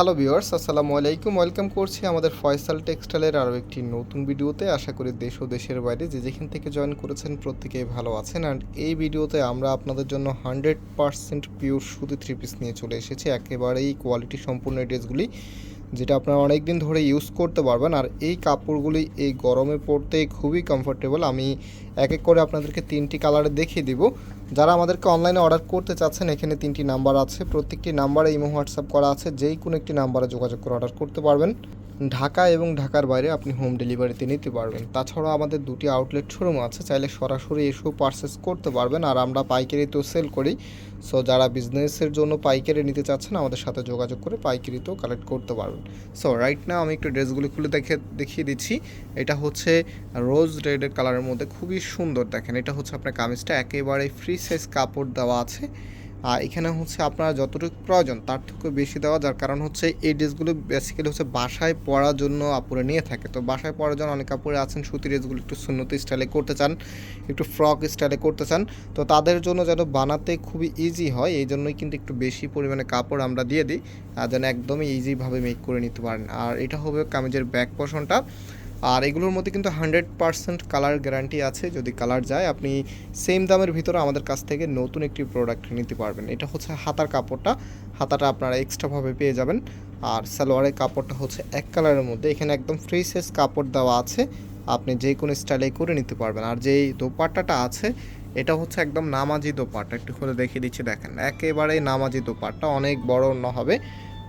Hello viewers আসসালামু আলাইকুম। Welcome করছি আমাদের ফয়সাল টেক্সটাইলের আরও একটি নতুন ভিডিওতে। আশা করি দেশ ও দেশের বাইরে যে যেখান থেকে জয়েন করেছেন প্রত্যেকেই ভালো আছেন। অ্যান্ড এই ভিডিওতে আমরা আপনাদের জন্য হান্ড্রেড পারসেন্ট পিওর সুতি থ্রি পিস নিয়ে চলে এসেছি। একেবারেই কোয়ালিটি সম্পূর্ণ ড্রেসগুলি যেটা আপনারা অনেক দিন ধরে ইউজ করতে পারবেন। আর এই কাপড়গুলি এই গরমে পরতে খুবই কমফোর্টেবল আমি এক এক করে আপনাদেরকে তিনটি কালারে দেখিয়ে দিব। যারা আমাদেরকে অনলাইনে অর্ডার করতে চাচ্ছেন, এখানে তিনটি নাম্বার আছে। প্রত্যেকটি নাম্বারে ইমো হোয়াটসঅ্যাপ করা আছে। যেই কোনো একটি নাম্বারে যোগাযোগ করে অর্ডার করতে পারবেন। ঢাকা এবং ঢাকার বাইরে আপনি হোম ডেলিভারিতে নিতে পারবেন। তাছাড়াও আমাদের দুটি আউটলেট শোরুম আছে, চাইলে সরাসরি এসেও পারচেস করতে পারবেন। আর আমরা পাইকারিতেও সেল করি। সো যারা বিজনেসের জন্য পাইকারি নিতে চাচ্ছেন, আমাদের সাথে যোগাযোগ করে পাইকারিতেও কালেক্ট করতে পারবেন। সো রাইট না আমি একটু ড্রেসগুলি খুলে দেখে, দেখিয়ে দিচ্ছি। এটা হচ্ছে রোজ রেডের কালারের মধ্যে খুবই সুন্দর দেখেন। এটা হচ্ছে আপনার কামিজটা। একেবারে ফ্রি সাইজ কাপড় দেওয়া আছে। এখানে হচ্ছে আপনার যতটুকু প্রয়োজন তার থেকে বেশি দেওয়া যার কারণ হচ্ছে এই ড্রেসগুলো বেসিক্যালি হচ্ছে বাসায় পরার জন্য আপুরে নিয়ে থাকে। তো বাসায় পরার জন্য অনেক কাপড়ে আছেন সুতির ড্রেসগুলো একটু সুন্নতি স্টাইলে করতে চান, একটু ফ্রক স্টাইলে করতে চান। তো তাদের জন্য যেন বানাতে খুবই ইজি হয়, এই জন্যই কিন্তু একটু বেশি পরিমাণে কাপড় আমরা দিয়ে দিই যেন একদমই ইজিভাবে মেক করে নিতে পারেন। আর এটা হবে কামিজের ব্যাক পোর্শনটা আর এগুলোর মধ্যে কিন্তু হান্ড্রেড পারসেন্ট কালার গ্যারান্টি আছে। যদি কালার যায়, আপনি সেম দামের ভিতরে আমাদের কাছ থেকে নতুন একটি প্রোডাক্ট নিতে পারবেন। এটা হচ্ছে হাতার কাপড়টা। হাতাটা আপনারা এক্সট্রাভাবে পেয়ে যাবেন। আর সালোয়ারের কাপড়টা হচ্ছে এক কালারের মধ্যে। এখানে একদম ফ্রি সাইজ কাপড় দেওয়া আছে। আপনি যে কোনো স্টাইলে করে নিতে পারবেন। আর যেই দোপাট্টাটা আছে, এটা হচ্ছে একদম নামাজি দোপাট্টা। একটু খুলে দেখিয়ে দিচ্ছি, দেখেন। একেবারে নামাজি দোপাট্টা। অনেক বড় অন্য হবে।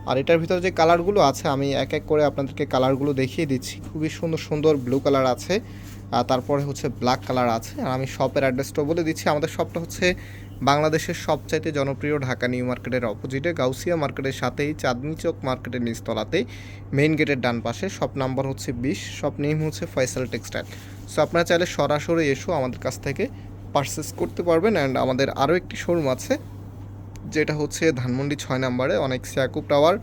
আর এটার ভিতরে যে কালারগুলো আছে, আমি এক এক করে আপনাদেরকে কালারগুলো দেখিয়ে দিচ্ছি। খুবই সুন্দর সুন্দর ব্লু কালার আছে, আর তারপরে হচ্ছে ব্ল্যাক কালার আছে। আর আমি শপের অ্যাড্রেসটাও বলে দিচ্ছি, আমাদের শপটা হচ্ছে বাংলাদেশের সবচাইতে জনপ্রিয় ঢাকা নিউ মার্কেটের অপোজিটে গাউসিয়া মার্কেটের সাথেই, চাঁদনি চক মার্কেটের নিচতলাতেই মেইন গেটের ডান পাশে। শপ নাম্বার হচ্ছে বিশ শপ নেম হচ্ছে ফয়সাল টেক্সটাইল সো আপনারা চাইলে সরাসরি এসো আমাদের কাছ থেকে পারচেস করতে পারবেন। অ্যান্ড আমাদের আরও একটি শোরুম আছে যেটা হচ্ছে ধানমন্ডি ছয় নাম্বারে অনেক সিয়াকুব টাওয়ার,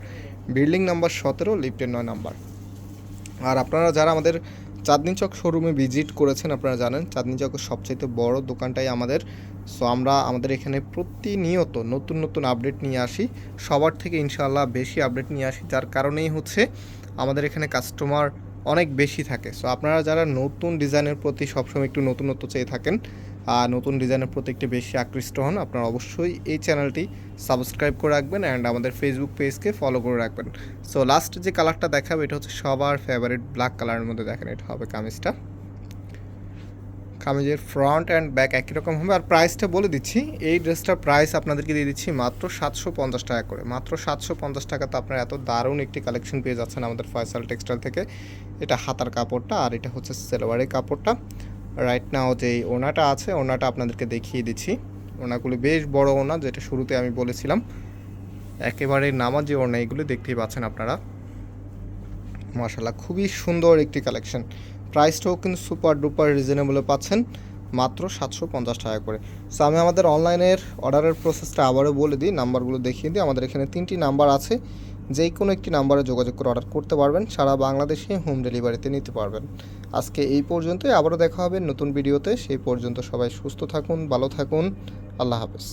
বিল্ডিং নাম্বার সতেরো, লিফটের নয় নাম্বার। আর আপনারা যারা আমাদের চাঁদনি চক শোরুমে ভিজিট করেছেন, আপনারা জানেন, চাঁদনি চকের সবচাইতে বড় দোকানটাই আমাদের। সো আমরা আমাদের এখানে প্রতিনিয়ত নতুন নতুন আপডেট নিয়ে আসি। সবার থেকে ইনশাআল্লাহ বেশি আপডেট নিয়ে আসি, যার কারণেই হচ্ছে আমাদের এখানে কাস্টমার অনেক বেশি থাকে। সো আপনারা যারা নতুন ডিজাইনের প্রতি সবসময় একটু নতুনত্ব চেয়ে থাকেন নতুন ডিজাইনের প্রতি একটু বেশি আকৃষ্ট হন, আপনারা অবশ্যই এই চ্যানেলটি সাবস্ক্রাইব করে রাখবেন অ্যান্ড আমাদের ফেসবুক পেজকে ফলো করে রাখবেন। সো লাস্ট যে কালারটা দেখাবে, এটা হচ্ছে সবার ফেভারিট ব্ল্যাক কালারের মধ্যে দেখেন, এটা হবে কামিজটা। কামিজের ফ্রন্ট অ্যান্ড ব্যাক একই রকম হবে। আর প্রাইসটা বলে দিচ্ছি, এই ড্রেসটার প্রাইস আপনাদেরকে দিয়ে দিচ্ছি মাত্র সাতশো পঞ্চাশ টাকা করে। মাত্র সাতশো পঞ্চাশ টাকাতে আপনারা এত দারুণ একটি কালেকশন পেয়ে যাচ্ছেন আমাদের ফয়সাল টেক্সটাইল থেকে। এটা হাতার কাপড়টা আর এটা হচ্ছে সেলোয়ারের কাপড়টা। রাইট নাও যে ওনাটা আছে, ওনাটা আপনাদেরকে দেখিয়ে দিচ্ছি। ওনাগুলি বেশ বড় ওনা, যেটা শুরুতে আমি বলেছিলাম। একেবারে নামাজি ওনা, এগুলো দেখতেই পাচ্ছেন আপনারা। মাশাল্লাহ খুবই সুন্দর একটি কালেকশন। প্রাইসটাও কিন্তু সুপার ডুপার রিজনেবলে পাচ্ছেন, মাত্র সাতশো পঞ্চাশ টাকা করে। সো আমি আমাদের অনলাইনের অর্ডারের প্রসেসটা আবারও বলে দিই নাম্বারগুলো দেখিয়ে দিই। আমাদের এখানে তিনটি নাম্বার আছে। যেই কোনো একটি নাম্বারে যোগাযোগ করে অর্ডার করতে পারবেন, সারা বাংলাদেশে হোম ডেলিভারিতে নিতে পারবেন। আজকে এই পর্যন্তই, আবারও দেখা হবে নতুন ভিডিওতে সেই পর্যন্ত সবাই সুস্থ থাকুন, ভালো থাকুন। আল্লাহ হাফেজ।